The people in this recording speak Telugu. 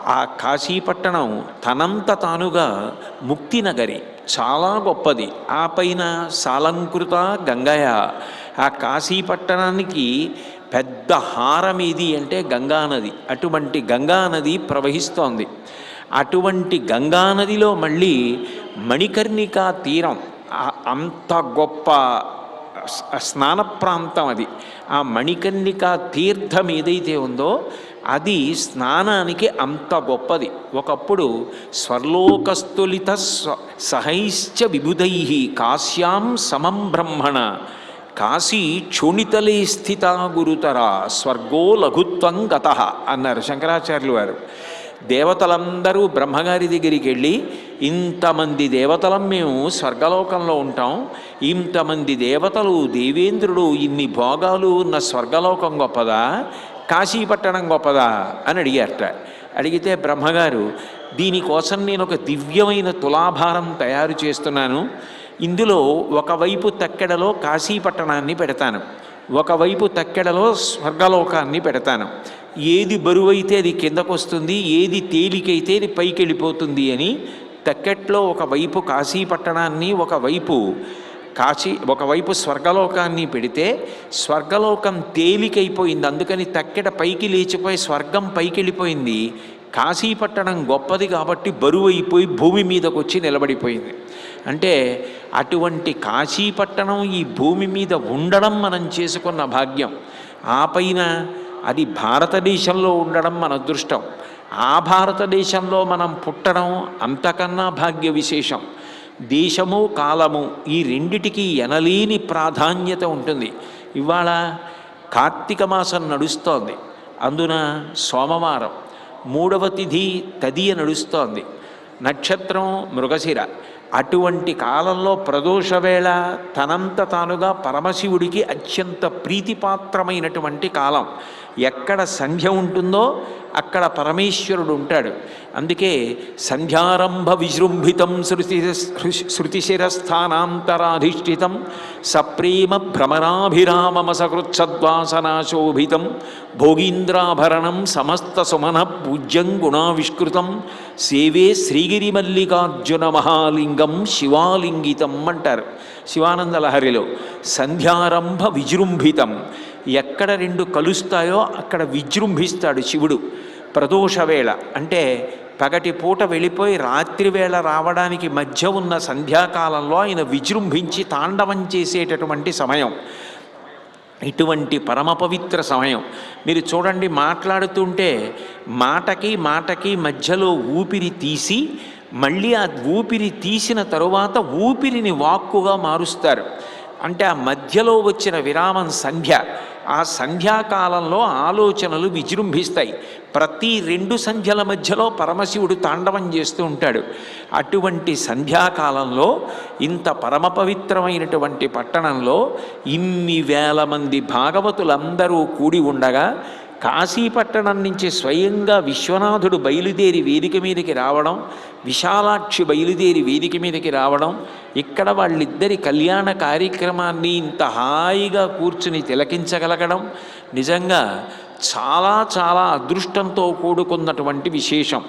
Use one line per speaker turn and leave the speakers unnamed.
ఆ కాశీపట్టణం తనంత తానుగా ముక్తినగరి. చాలా గొప్పది. ఆ పైన సాలంకృత గంగయ్య. ఆ కాశీపట్టణానికి పెద్ద హారం ఏది అంటే గంగానది. అటువంటి గంగానది ప్రవహిస్తోంది. అటువంటి గంగానదిలో మళ్ళీ మణికర్ణికా తీరం. అంత గొప్ప స్నాన ప్రాంతం అది. ఆ మణికర్ణిక తీర్థం ఏదైతే ఉందో అది స్నానానికి అంత గొప్పది. ఒకప్పుడు స్వర్లోకస్తులిత సహైశ్చ విబుధై కాశ్యాం సమం బ్రహ్మణ. కాశీ క్షోణితలే స్థిత గురుతర స్వర్గో లఘుత్వం గత అన్నారు శంకరాచార్యులు వారు. దేవతలందరూ బ్రహ్మగారి దగ్గరికి వెళ్ళి ఇంతమంది దేవతలం మేము స్వర్గలోకంలో ఉంటాం. ఇంతమంది దేవతలు దేవేంద్రుడు ఇన్ని భోగాలు ఉన్న స్వర్గలోకం గొప్పదా? కాశీపట్టణం గొప్పదా? అని అడిగారట. అడిగితే బ్రహ్మగారు దీనికోసం నేను ఒక దివ్యమైన తులాభారం తయారు చేస్తున్నాను. ఇందులో ఒకవైపు తక్కెడలో కాశీపట్టణాన్ని పెడతాను. ఒకవైపు తక్కెడలో స్వర్గలోకాన్ని పెడతాను. ఏది బరువైతే అది కిందకు వస్తుంది ఏది తేలికైతే అది పైకి వెళ్ళిపోతుంది అని తక్కెట్లో ఒకవైపు కాశీపట్టణాన్ని ఒకవైపు కాశీ ఒకవైపు స్వర్గలోకాన్ని పెడితే స్వర్గలోకం తేలికైపోయింది. అందుకని తక్కెట పైకి లేచిపోయి స్వర్గం పైకి వెళ్ళిపోయింది కాశీపట్టణం గొప్పది కాబట్టి బరువు అయిపోయి భూమి మీదకు వచ్చి నిలబడిపోయింది. అంటే అటువంటి కాశీపట్టణం ఈ భూమి మీద ఉండడం మనం చేసుకున్న భాగ్యం. ఆ పైన అది భారతదేశంలో ఉండడం మన అదృష్టం. ఆ భారతదేశంలో మనం పుట్టడం అంతకన్నా భాగ్య విశేషం. దేశము కాలము ఈ రెండిటికి ఎనలేని ప్రాధాన్యత ఉంటుంది. ఇవాళ కార్తీక మాసం నడుస్తోంది. అందున సోమవారం మూడవ తిథి తదియ నడుస్తోంది. నక్షత్రం మృగశిర. అటువంటి కాలంలో ప్రదోషవేళ తనంత తానుగా పరమశివుడికి అత్యంత ప్రీతిపాత్రమైనటువంటి కాలం. ఎక్కడ సంధ్య ఉంటుందో అక్కడ పరమేశ్వరుడు ఉంటాడు. అందుకే సంధ్యారంభ విజృంభితం శృతి శృతిశిరస్థానాంతరాధిష్ఠితం సప్రేమ భ్రమరాభిరామమ సకృత్సద్వాసనాశోభితం భోగీంద్రాభరణం సమస్త సుమన పూజ్యం గుణావిష్కృతం సేవే శ్రీగిరిమల్లికార్జున మహాలింగం శివాలింగితం అంటారు శివానంద లహరిలో సంధ్యారంభ విజృంభితం. ఎక్కడ రెండు కలుస్తాయో అక్కడ విజృంభిస్తాడు శివుడు. ప్రదోషవేళ అంటే పగటి పూట వెళ్ళిపోయి రాత్రివేళ రావడానికి మధ్య ఉన్న సంధ్యాకాలంలో ఆయన విజృంభించి తాండవం చేసేటటువంటి సమయం. ఇటువంటి పరమ పవిత్ర సమయం. మీరు చూడండి మాట్లాడుతుంటే మాటకి మాటకి మధ్యలో ఊపిరి తీసి మళ్ళీ ఆ ఊపిరి తీసిన తరువాత ఊపిరిని వాక్కుగా మారుస్తారు. అంటే ఆ మధ్యలో వచ్చిన విరామం సంధ్య. ఆ సంధ్యాకాలంలో ఆలోచనలు విజృంభిస్తాయి. ప్రతి రెండు సంధ్యల మధ్యలో పరమశివుడు తాండవం చేస్తూ ఉంటాడు. అటువంటి సంధ్యాకాలంలో ఇంత పరమ పవిత్రమైనటువంటి పట్టణంలో ఇన్ని వేల మంది భాగవతులందరూ కూడి ఉండగా కాశీపట్టణం నుంచి స్వయంగా విశ్వనాథుడు బయలుదేరి వేదిక మీదకి రావడం విశాలాక్షి బయలుదేరి వేదిక మీదకి రావడం ఇక్కడ వాళ్ళిద్దరి కళ్యాణ కార్యక్రమాన్ని ఇంత హాయిగా కూర్చుని తిలకించగలగడం నిజంగా చాలా చాలా అదృష్టంతో కూడుకున్నటువంటి విశేషం.